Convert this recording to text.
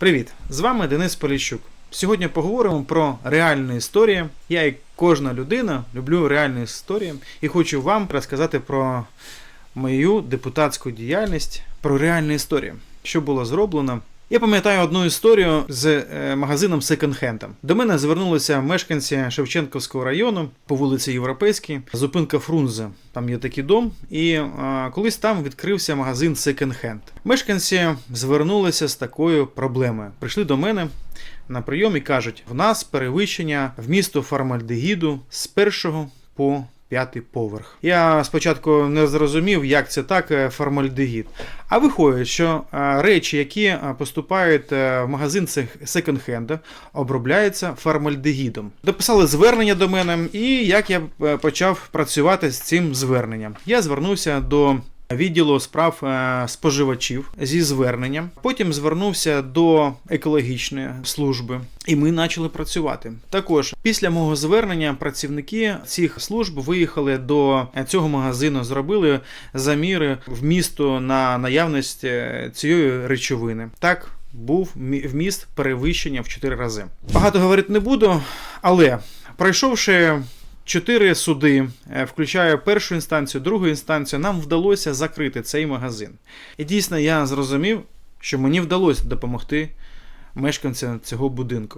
Привіт! З вами Денис Поліщук. Сьогодні поговоримо про реальні історії. Я, як кожна людина, люблю реальні історії і хочу вам розказати про мою депутатську діяльність, про реальні історії, що було зроблено. Я пам'ятаю одну історію з е, магазином секонд-хендом. До мене звернулися мешканці Шевченківського району по вулиці Європейській, зупинка Фрунзе. Там є такий дом, і е, колись там відкрився магазин секонд-хенд. Мешканці звернулися з такою проблемою. Прийшли до мене на прийом і кажуть: в нас перевищення вмісту формальдегіду з першого по п'ятий поверх. Я спочатку не зрозумів, як це так е, формальдегід. А виходить, що е, речі, які е, поступають в магазин сек- секонд-хенда, обробляються формальдегідом. Дописали звернення до мене, і як я почав працювати з цим зверненням. Я звернувся до відділу справ е, споживачів зі зверненням. Потім звернувся до екологічної служби, і ми почали працювати. Також після мого звернення працівники цих служб виїхали до цього магазину, зробили заміри вмісту на наявність е, цієї речовини. Так. Був вміст перевищення в 4 рази. Багато говорити не буду, але пройшовши чотири суди, е, включає першу інстанцію, другу інстанцію, нам вдалося закрити цей магазин. І дійсно я зрозумів, що мені вдалося допомогти мешканцям цього будинку.